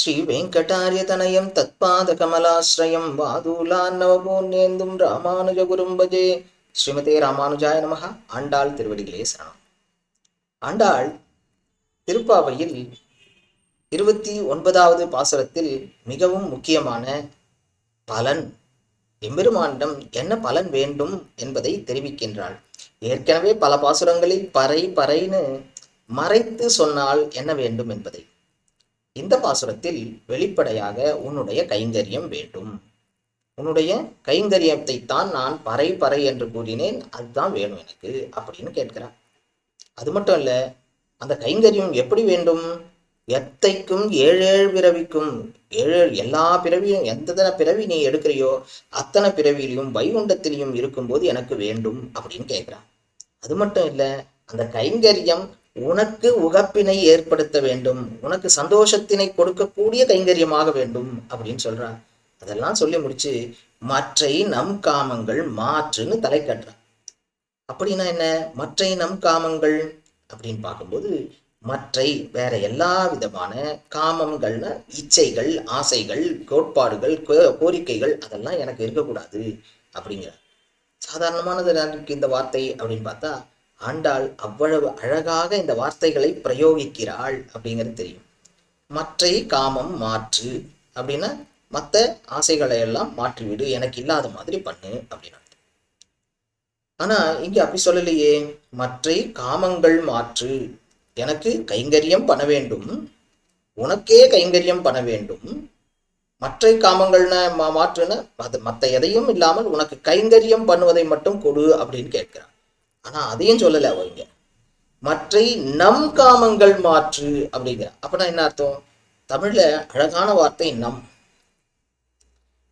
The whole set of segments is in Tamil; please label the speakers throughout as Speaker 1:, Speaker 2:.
Speaker 1: ஸ்ரீ வெங்கடாரியதனயம் தத்பாத கமலாஸ்ரயம் வாதூலான்னவபூர்ணேந்தும் ராமானுஜ குரும்பஜே. ஸ்ரீமதே ராமானுஜாய நமக ஆண்டாள் திருவடிகளே சரணம். ஆண்டாள் திருப்பாவையில் இருபத்தி ஒன்பதாவது பாசுரத்தில் மிகவும் முக்கியமான பலன் எம்பெருமானிடம் என்ன பலன் வேண்டும் என்பதை தெரிவிக்கின்றாள். ஏற்கனவே பல பாசுரங்களில் பறை பறைன்னு மறைத்து சொன்னால் என்ன வேண்டும் என்பதை. இந்த பாசுரத்தில் வெளிப்படையாக உன்னுடைய கைங்கரியம் வேண்டும். உன்னுடைய கைங்கரியத்தை தான் நான் பறை பறை என்று கூறினேன் அதுதான் வேணும் எனக்கு அப்படின்னு கேட்கிறார். அது மட்டும் இல்ல அந்த கைங்கரியம் எப்படி வேண்டும்? எத்தைக்கும் ஏழேழு பிறவிக்கும் ஏழு எல்லா பிறவியும் எந்த பிறவி நீ எடுக்கிறியோ அத்தனை பிறவியிலையும் வைகுண்டத்திலையும் இருக்கும்போது எனக்கு வேண்டும் அப்படின்னு கேட்குறான் அது மட்டும் இல்லை அந்த கைங்கரியம் உனக்கு உகப்பினை ஏற்படுத்த வேண்டும். உனக்கு சந்தோஷத்தினை கொடுக்கக்கூடிய கைங்கரியமாக வேண்டும் அப்படின்னு சொல்றான். அதெல்லாம் சொல்லி முடிச்சு மற்றை நம் காமங்கள் மாற்றுன்னு தலை கட்டுறான். அப்படின்னா என்ன? மற்றை நம் காமங்கள் அப்படின்னு பார்க்கும்போது மற்றை வேற எல்லா விதமான காமங்கள்னா இச்சைகள் ஆசைகள் கோட்பாடுகள் கோ- கோரிக்கைகள் அதெல்லாம் எனக்கு இருக்கக்கூடாது அப்படிங்கிற. சாதாரணமானது எனக்கு இந்த வார்த்தை அப்படின்னு பார்த்தா ஆண்டாள் அவ்வளவு அழகாக இந்த வார்த்தைகளை பிரயோகிக்கிறாள் அப்படிங்கிறது தெரியும். மற்றை காமம் மாற்று அப்படின்னா மற்ற ஆசைகளை எல்லாம் மாற்றிவிடு எனக்கு இல்லாத மாதிரி பண்ணு அப்படின்னு ஆனா இங்க அப்படி சொல்லலையே. மற்றை காமங்கள் மாற்று. எனக்கு கைங்கரியம் பண்ண வேண்டும். உனக்கே கைங்கரியம் பண்ண வேண்டும். மற்றை காமங்கள்ன மா- அது மற்ற எதையும் இல்லாமல் உனக்கு கைங்கரியம் பண்ணுவதை மட்டும் கொடு அப்படின்னு கேட்கிறான். ஆனா அதையும் சொல்லல அவங்க மற்றை நம் காமங்கள் மாற்று அப்படிங்கிற. அப்பனா என்ன அர்த்தம்? தமிழ்ல அழகான வார்த்தை நம்.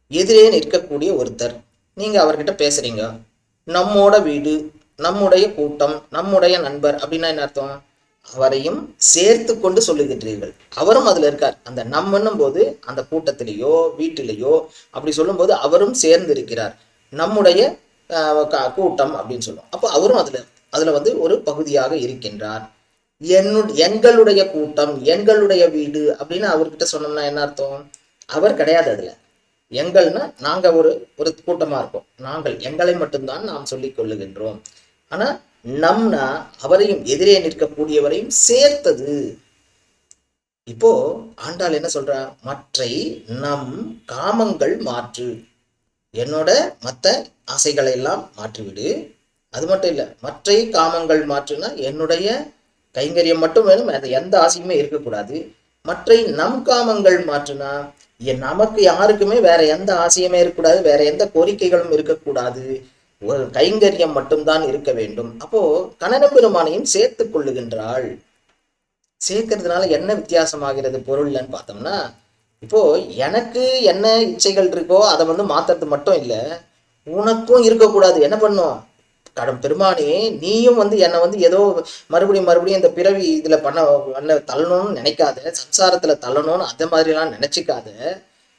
Speaker 1: எதிரே நிற்கக்கூடிய ஒருத்தர். நீங்க அவர்கிட்ட பேசுறீங்க. நம்மோட வீடு நம்முடைய கூட்டம் நம்முடைய நண்பர் அப்படின்னா என்ன அர்த்தம்? அவரையும் சேர்த்து கொண்டு சொல்லுகின்றீர்கள். அவரும் அதுல இருக்கார். அந்த நம்மன்னும் போது அந்த கூட்டத்திலேயோ வீட்டிலேயோ அப்படி சொல்லும்போது அவரும் சேர்ந்து இருக்கிறார் நம்முடைய கூட்டம் அப்படின்னு சொல்லுவோம். அப்போ அவரும் அதில் அதில் வந்து ஒரு பகுதியாக இருக்கின்றார். என்னு எங்களுடைய கூட்டம் எங்களுடைய வீடு அப்படின்னு அவர்கிட்ட சொன்னோம்னா என்ன அர்த்தம்? அவர் கிடையாது அதில். எங்கள்னா நாங்கள் ஒரு ஒரு கூட்டமா இருக்கோம் நாங்கள் எங்களை மட்டும்தான் நாம் சொல்லிக் கொள்ளுகின்றோம். ஆனால் நம்னா அவரையும் எதிரே நிற்கக்கூடியவரையும் சேர்த்தது. இப்போ ஆண்டாள் என்ன சொல்றா? மற்றை நம் காமங்கள் மாற்று. என்னோட மற்ற ஆசைகளை எல்லாம் மாற்றிவிடு. அது மட்டும் இல்லை மற்ற காமங்கள் மாற்றுனா என்னுடைய கைங்கரியம் மட்டும் வேணும் அது எந்த ஆசையுமே இருக்கக்கூடாது. மற்றை நம் காமங்கள் மாற்றுனா என் நமக்கு யாருக்குமே வேற எந்த ஆசையுமே இருக்கக்கூடாது வேற எந்த கோரிக்கைகளும் இருக்கக்கூடாது. ஒரு கைங்கரியம் மட்டும்தான் இருக்க வேண்டும். அப்போ கணன பெருமானையும் சேர்த்து கொள்ளுகின்றாள். சேர்க்கறதுனால என்ன வித்தியாசமாகிறது பொருள்லன்னு பார்த்தோம்னா இப்போ எனக்கு என்ன இச்சைகள் இருக்கோ அதை வந்து மாத்துறது மட்டும் இல்லை உனக்கும் இருக்கக்கூடாது. என்ன பண்ணும்? கடம் பெருமானே நீயும் வந்து என்னை வந்து ஏதோ மறுபடியும் மறுபடியும் இந்த பிறவி இதுல பண்ண பண்ண தள்ளணும்னு நினைக்காத சம்சாரத்துல தள்ளணும்னு அந்த மாதிரிலாம் நினைச்சுக்காத.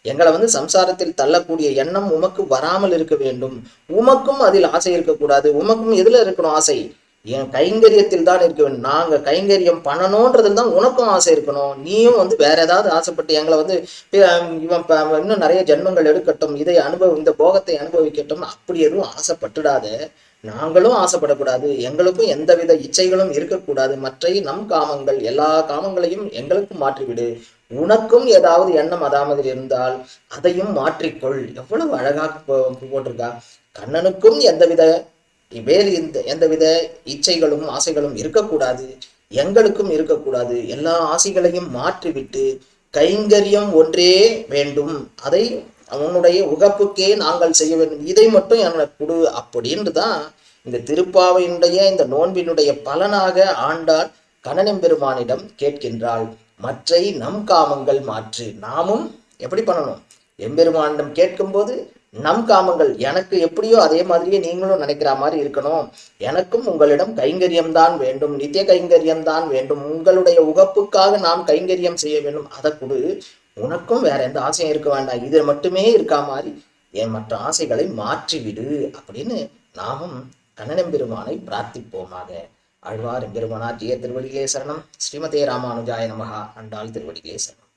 Speaker 1: எங்களை வந்து சம்சாரத்தில் தள்ளக்கூடிய எண்ணம் உமக்கு வராமல் இருக்க வேண்டும். உமக்கும் அதில் ஆசை இருக்கக்கூடாது. உமக்கும் எதுல இருக்கணும் ஆசை? என் கைங்கரியத்தில் தான் இருக்க வேண்டும். நாங்கள் கைங்கரியம் பண்ணணுன்றதுல தான் உனக்கும் ஆசை இருக்கணும். நீயும் வந்து வேற ஏதாவது ஆசைப்பட்டு எங்களை வந்து இவன் இன்னும் நிறைய ஜென்மங்கள் எடுக்கட்டும் இதை அனுபவம் இந்த போகத்தை அனுபவிக்கட்டும் அப்படி எதுவும் ஆசைப்பட்டுடாத. நாங்களும் ஆசைப்படக்கூடாது. எங்களுக்கும் எந்தவித இச்சைகளும் இருக்கக்கூடாது. மற்ற நம் காமங்கள் எல்லா காமங்களையும் எங்களுக்கும் மாற்றிவிடு. உனக்கும் ஏதாவது எண்ணம் அதாவது இருந்தால் அதையும் மாற்றிக்கொள். எவ்வளவு அழகாக போ- போட்டிருக்கா. கண்ணனுக்கும் எந்தவித வேறு எந்த எந்தவித இச்சைகளும் ஆசைகளும் இருக்கக்கூடாது. எங்களுக்கும் இருக்கக்கூடாது. எல்லா ஆசைகளையும் மாற்றிவிட்டு கைங்கரியம் ஒன்றே வேண்டும். அதை அவனுடைய உகப்புக்கே நாங்கள் செய்ய வேண்டும். இதை மட்டும் எனக்கு கொடு அப்படின்னு தான் இந்த திருப்பாவையினுடைய இந்த நோன்பினுடைய பலனாக ஆண்டாள் கணனம்பெருமானிடம் கேட்கின்றாள். மற்றை நம் காமங்கள் மாற்று. நாமும் எப்படி பண்ணணும்? எம்பெருமானிடம் கேட்கும்போது நம் காமங்கள் எனக்கு எப்படியோ அதே மாதிரியே நீங்களும் நினைக்கிற மாதிரி இருக்கணும். எனக்கும் உங்களிடம் கைங்கரியம் தான் வேண்டும். நித்திய கைங்கரியம் தான் வேண்டும். உங்களுடைய உகப்புக்காக நாம் கைங்கரியம் செய்ய வேண்டும். அதை கொடு. உனக்கும் வேற எந்த ஆசையும் இருக்க வேண்டாம். இது மட்டுமே இருக்கா மாதிரி. என் மற்ற ஆசைகளை மாற்றிவிடு அப்படின்னு நாமும் கண்ணனெம்பெருமானை பிரார்த்திப்போமாக. ஆழ்வார் எம்பெருமானார் ஜெய திருவடிகளே சரணம் ஸ்ரீமதே ராமானுஜாய நமகா அண்டாள் திருவடிகளே சரணம்